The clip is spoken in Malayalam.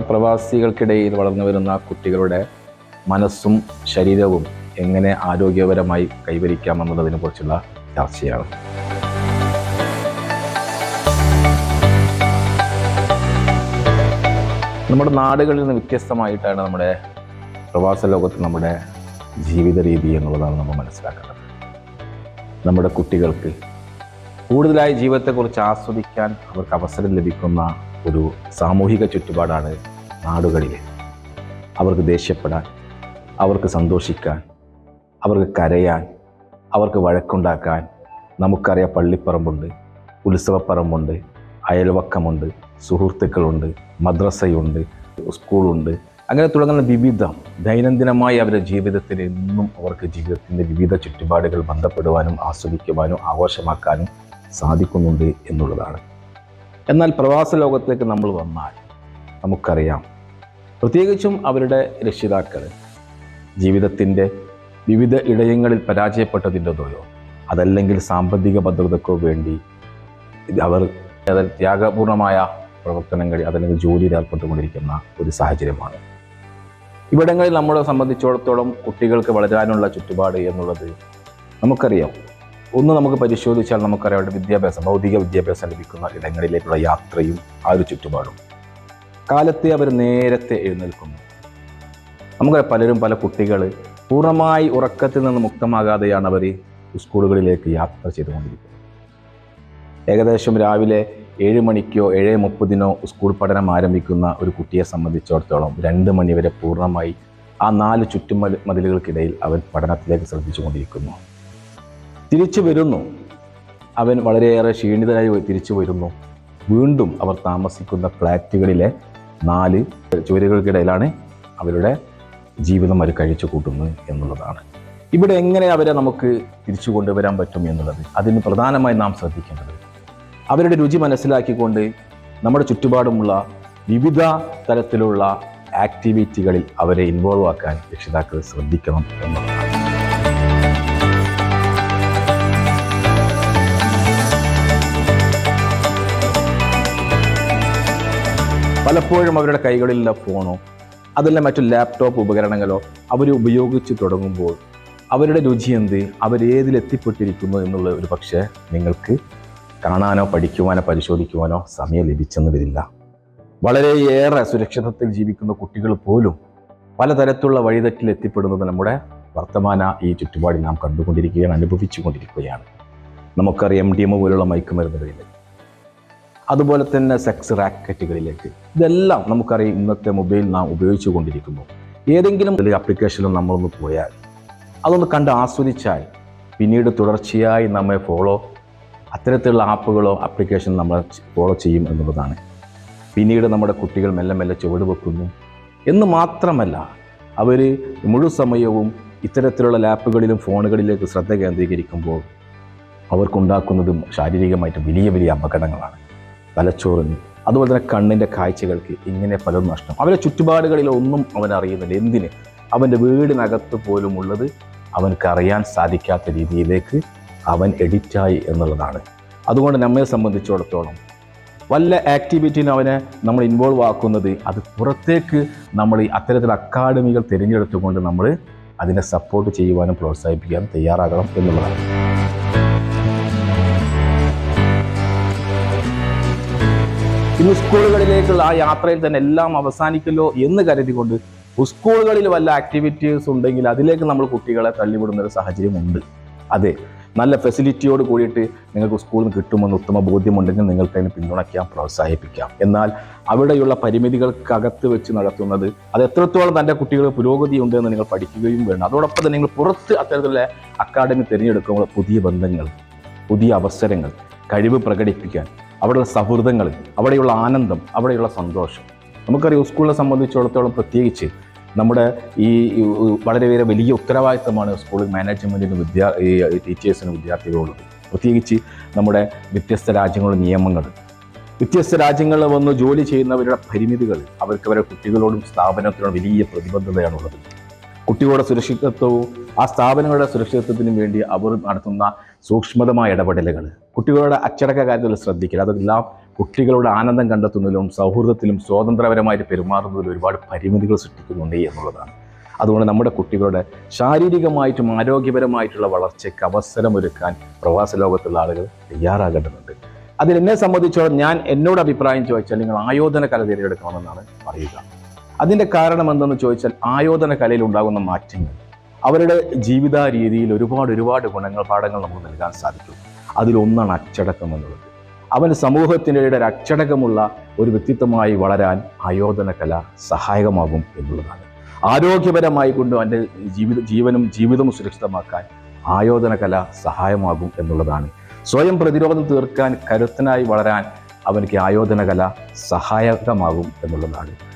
പ്രവാസികൾക്കിടയിൽ വളർന്നു വരുന്ന കുട്ടികളുടെ മനസ്സും ശരീരവും എങ്ങനെ ആരോഗ്യപരമായി കൈവരിക്കാം എന്നുള്ളതിനെ കുറിച്ചുള്ള ചർച്ചയാണ്. നമ്മുടെ നാടുകളിൽ നിന്ന് വ്യത്യസ്തമായിട്ടാണ് നമ്മുടെ പ്രവാസ ലോകത്ത് നമ്മുടെ ജീവിത രീതി എന്നുള്ളതാണ് നമ്മൾ മനസ്സിലാക്കേണ്ടത്. നമ്മുടെ കുട്ടികൾക്ക് കൂടുതലായി ജീവിതത്തെക്കുറിച്ച് ആസ്വദിക്കാൻ അവർക്ക് അവസരം ലഭിക്കുന്ന ഒരു സാമൂഹിക ചുറ്റുപാടാണ് നാടുകളിൽ അവർക്ക് ദേഷ്യപ്പെടാൻ അവർക്ക് സന്തോഷിക്കാൻ അവർക്ക് കരയാൻ അവർക്ക് വഴക്കുണ്ടാക്കാൻ നമുക്കറിയാം പള്ളിപ്പറമ്പുണ്ട് ഉത്സവപ്പറമ്പുണ്ട് അയൽവക്കമുണ്ട് സുഹൃത്തുക്കളുണ്ട് മദ്രസയുണ്ട് സ്കൂളുണ്ട്. അങ്ങനെ തുടങ്ങുന്ന വിവിധം ദൈനംദിനമായി അവരുടെ ജീവിതത്തിൽ എന്നും അവർക്ക് ജീവിതത്തിന്റെ വിവിധ ചുറ്റുപാടുകൾ ബന്ധപ്പെടുവാനും ആസ്വദിക്കുവാനും ആഘോഷമാക്കാനും സാധിക്കുന്നുണ്ട് എന്നുള്ളതാണ്. എന്നാൽ പ്രവാസ ലോകത്തേക്ക് നമ്മൾ വന്നാൽ നമുക്കറിയാം. പ്രത്യേകിച്ചും അവരുടെ രക്ഷിതാക്കൾ ജീവിതത്തിന്റെ വിവിധ ഇടയങ്ങളിൽ പരാജയപ്പെട്ടതിന്റെതോയോ അതല്ലെങ്കിൽ സാമ്പത്തിക ഭദ്രതക്കോ വേണ്ടി അവർ ത്യാഗപൂർണമായ പ്രവർത്തനങ്ങളിൽ അതല്ലെങ്കിൽ ജോലിയിൽ ഏർപ്പെട്ടുകൊണ്ടിരിക്കുന്ന ഒരു സാഹചര്യമാണ്. ഇവിടങ്ങളിൽ നമ്മളെ സംബന്ധിച്ചിടത്തോളം കുട്ടികൾക്ക് വളരാനുള്ള ചുറ്റുപാട് എന്നുള്ളത് നമുക്കറിയാം. ഒന്ന് നമുക്ക് പരിശോധിച്ചാൽ നമുക്കറിയാം വിദ്യാഭ്യാസം ഭൗതിക വിദ്യാഭ്യാസം ലഭിക്കുന്ന ഇടങ്ങളിലേക്കുള്ള യാത്രയും ആ ഒരു ചുറ്റുപാടും. കാലത്തെ അവർ നേരത്തെ എഴുന്നേൽക്കുന്നു. നമുക്കറിയാം പലരും പല കുട്ടികൾ പൂർണമായി ഉറക്കത്തിൽ നിന്ന് മുക്തമാകാതെയാണ് അവർ സ്കൂളുകളിലേക്ക് യാത്ര ചെയ്തുകൊണ്ടിരിക്കുന്നത്. ഏകദേശം രാവിലെ ഏഴ് മണിക്കോ ഏഴ് മുപ്പതിനോ സ്കൂൾ പഠനം ആരംഭിക്കുന്ന ഒരു കുട്ടിയെ സംബന്ധിച്ചിടത്തോളം രണ്ട് മണിവരെ പൂർണമായി ആ നാല് ചുറ്റുമതിലുകൾക്കിടയിൽ അവർ പഠനത്തിലേക്ക് ശ്രദ്ധിച്ചുകൊണ്ടിരിക്കുന്നു. തിരിച്ചു വരുന്നു. അവൻ വളരെയേറെ ക്ഷീണിതനായി തിരിച്ചു വരുന്നു. വീണ്ടും അവർ താമസിക്കുന്ന ഫ്ലാറ്റുകളിലെ നാല് ചുവരുകൾക്കിടയിലാണ് അവരുടെ ജീവിതം അവർ കഴിച്ചു കൂട്ടുന്നത് എന്നുള്ളതാണ്. ഇവിടെ എങ്ങനെ അവരെ നമുക്ക് തിരിച്ചു കൊണ്ടുവരാൻ പറ്റും എന്നുള്ളത്? അതിന് പ്രധാനമായി നാം ശ്രദ്ധിക്കേണ്ടത് അവരുടെ രുചി മനസ്സിലാക്കിക്കൊണ്ട് നമ്മുടെ ചുറ്റുപാടുമുള്ള വിവിധ തരത്തിലുള്ള ആക്ടിവിറ്റികളിൽ അവരെ ഇൻവോൾവ് ആക്കാൻ രക്ഷിതാക്കൾ ശ്രദ്ധിക്കണം എന്നുള്ളതാണ്. പലപ്പോഴും അവരുടെ കൈകളിലുള്ള ഫോണോ അതല്ല മറ്റു ലാപ്ടോപ്പ് ഉപകരണങ്ങളോ അവർ ഉപയോഗിച്ച് തുടങ്ങുമ്പോൾ അവരുടെ രുചി എന്ത് അവരേതിലെത്തിപ്പെട്ടിരിക്കുന്നു എന്നുള്ള ഒരു പക്ഷേ നിങ്ങൾക്ക് കാണാനോ പഠിക്കുവാനോ പരിശോധിക്കുവാനോ സമയം ലഭിച്ചെന്ന് വരില്ല വളരെയേറെ സുരക്ഷിതത്തിൽ ജീവിക്കുന്ന കുട്ടികൾ പോലും പലതരത്തിലുള്ള വഴിതെറ്റിൽ എത്തിപ്പെടുന്നത് നമ്മുടെ വർത്തമാന ഈ ചുറ്റുപാടിൽ നാം കണ്ടുകൊണ്ടിരിക്കുകയാണ് അനുഭവിച്ചുകൊണ്ടിരിക്കുകയാണ്. നമുക്കറിയാം എം ഡി എം പോലുള്ള മയക്കുമരുന്നുകളിലേക്ക് അതുപോലെ തന്നെ സെക്സ് റാക്കറ്റുകളിലേക്ക് ഇതെല്ലാം നമുക്കറിയാം ഇന്നത്തെ മൊബൈൽ നാം ഉപയോഗിച്ചു കൊണ്ടിരിക്കുന്നു. ഏതെങ്കിലും ഒരു അപ്ലിക്കേഷനിൽ നമ്മളൊന്ന് പോയാൽ അതൊന്ന് കണ്ട് ആസ്വദിച്ചാൽ പിന്നീട് തുടർച്ചയായി നമ്മെ ഫോളോ അത്തരത്തിലുള്ള ആപ്പുകളോ അപ്ലിക്കേഷൻ നമ്മൾ ഫോളോ ചെയ്യും എന്നുള്ളതാണ്. പിന്നീട് നമ്മുടെ കുട്ടികൾ മെല്ലെ മെല്ലെ ചുവട് വെക്കുന്നു. എന്ന് മാത്രമല്ല അവർ മുഴുവൻ സമയവും ഇത്തരത്തിലുള്ള ലാപ്പുകളിലും ഫോണുകളിലേക്ക് ശ്രദ്ധ കേന്ദ്രീകരിക്കുമ്പോൾ അവർക്കുണ്ടാക്കുന്നതും ശാരീരികമായിട്ട് വലിയ വലിയ അപകടങ്ങളാണ്. തലച്ചോറിന്. അതുപോലെ തന്നെ കണ്ണിന്റെ കാഴ്ചകൾക്ക് ഇങ്ങനെ പലതും നഷ്ടം. അവരെ ചുറ്റുപാടുകളിൽ ഒന്നും അവൻ അറിയുന്നില്ല. എന്തിന്? അവന്റെ വീടിനകത്ത് പോലും ഉള്ളത് അവനക്ക് അറിയാൻ സാധിക്കാത്ത രീതിയിലേക്ക് അവൻ എഡിറ്റായി എന്നുള്ളതാണ്. അതുകൊണ്ട് നമ്മെ സംബന്ധിച്ചിടത്തോളം വല്ല ആക്ടിവിറ്റിനും അവനെ നമ്മൾ ഇൻവോൾവ് ആക്കുന്നത് അത് പുറത്തേക്ക് നമ്മൾ ഈ അത്തരത്തിൽ അക്കാഡമികൾ തിരഞ്ഞെടുത്തുകൊണ്ട് നമ്മൾ അതിനെ സപ്പോർട്ട് ചെയ്യുവാനും പ്രോത്സാഹിപ്പിക്കാനും തയ്യാറാകണം എന്നുള്ളതാണ്. ഇന്ന് സ്കൂളുകളിലേക്കുള്ള ആ യാത്രയിൽ തന്നെ എല്ലാം അവസാനിക്കല്ലോ എന്ന് കരുതിക്കൊണ്ട് സ്കൂളുകളിൽ വല്ല ആക്ടിവിറ്റീസ് ഉണ്ടെങ്കിൽ അതിലേക്ക് നമ്മൾ കുട്ടികളെ തള്ളിവിടുന്ന ഒരു സാഹചര്യമുണ്ട് അതെ നല്ല ഫെസിലിറ്റിയോട് കൂടിയിട്ട് നിങ്ങൾക്ക് സ്കൂളിൽ നിന്ന് കിട്ടുമെന്ന് ഉത്തമ ബോധ്യമുണ്ടെങ്കിൽ നിങ്ങൾക്ക് അതിനെ പിന്തുണയ്ക്കാം പ്രോത്സാഹിപ്പിക്കാം. എന്നാൽ അവിടെയുള്ള പരിമിതികൾക്കകത്ത് വെച്ച് നടത്തുന്നത് അത് എത്രത്തോളം തന്റെ കുട്ടികൾ പുരോഗതി ഉണ്ട് എന്ന് നിങ്ങൾ പഠിക്കുകയും വേണം. അതോടൊപ്പം തന്നെ നിങ്ങൾ പുറത്ത് അത്തരത്തിലുള്ള അക്കാഡമി തിരഞ്ഞെടുക്കുമ്പോൾ പുതിയ ബന്ധങ്ങൾ പുതിയ അവസരങ്ങൾ കഴിവ് പ്രകടിപ്പിക്കാൻ അവിടെയുള്ള സൗഹൃദങ്ങൾ അവിടെയുള്ള ആനന്ദം അവിടെയുള്ള സന്തോഷം. നമുക്കറിയാം സ്കൂളിനെ സംബന്ധിച്ചിടത്തോളം പ്രത്യേകിച്ച് നമ്മുടെ ഈ വളരെ വേറെ വലിയ ഉത്തരവാദിത്തമാണ് സ്കൂൾ മാനേജ്മെന്റിന് വിദ്യാ ഈ ടീച്ചേഴ്സിനും വിദ്യാർത്ഥികളുള്ളത് പ്രത്യേകിച്ച് നമ്മുടെ വ്യത്യസ്ത രാജ്യങ്ങളുടെ നിയമങ്ങൾ. വ്യത്യസ്ത രാജ്യങ്ങളിൽ വന്ന് ജോലി ചെയ്യുന്നവരുടെ പരിമിതികൾ അവർക്ക് അവരുടെ കുട്ടികളോടും സ്ഥാപനത്തിനോടും വലിയ പ്രതിബദ്ധതയാണുള്ളത്. കുട്ടികളുടെ സുരക്ഷിതത്വവും ആ സ്ഥാപനങ്ങളുടെ സുരക്ഷിതത്വത്തിനും വേണ്ടി അവർ നടത്തുന്ന സൂക്ഷ്മതമായ ഇടപെടലുകൾ. കുട്ടികളുടെ അച്ചടക്ക കാര്യത്തിൽ ശ്രദ്ധിക്കുക അതെല്ലാം കുട്ടികളുടെ ആനന്ദം കണ്ടെത്തുന്നതിലും സൗഹൃദത്തിലും സ്വാതന്ത്ര്യപരമായിട്ട് പെരുമാറുന്നതിലും ഒരുപാട് പരിമിതികൾ സൃഷ്ടിക്കുന്നുണ്ട് എന്നുള്ളതാണ്. അതുകൊണ്ട് നമ്മുടെ കുട്ടികളുടെ ശാരീരികമായിട്ടും ആരോഗ്യപരമായിട്ടുള്ള വളർച്ചയ്ക്ക് അവസരമൊരുക്കാൻ പ്രവാസ ലോകത്തുള്ള ആളുകൾ തയ്യാറാകേണ്ടതുണ്ട്. അതിൽ എന്നെ സംബന്ധിച്ചോളം ഞാൻ എന്നോട് അഭിപ്രായം ചോദിച്ചാൽ നിങ്ങൾ ആയോധന കല തിരഞ്ഞെടുക്കണമെന്നാണ് പറയുക. അതിന്റെ കാരണം എന്തെന്ന് ചോദിച്ചാൽ ആയോധന കലയിൽ ഉണ്ടാകുന്ന മാറ്റങ്ങൾ. അവരുടെ ജീവിത രീതിയിൽ ഒരുപാട് ഒരുപാട് ഗുണങ്ങൾ പാഠങ്ങൾ നമുക്ക് നൽകാൻ സാധിക്കും. അതിലൊന്നാണ് അച്ചടക്കം എന്നുള്ളത്. അവൻ സമൂഹത്തിന്റെ ഒരു അച്ചടക്കമുള്ള ഒരു വ്യക്തിത്വമായി വളരാൻ ആയോധന കല സഹായകമാകും എന്നുള്ളതാണ്. ആരോഗ്യപരമായി കൊണ്ട് അവന്റെ ജീവിത ജീവനും ജീവിതവും സുരക്ഷിതമാക്കാൻ ആയോധന കല സഹായമാകും എന്നുള്ളതാണ്. സ്വയം പ്രതിരോധം തീർക്കാൻ കരുത്തനായി വളരാൻ അവനിക്ക് ആയോധന കല സഹായകമാകും എന്നുള്ളതാണ്.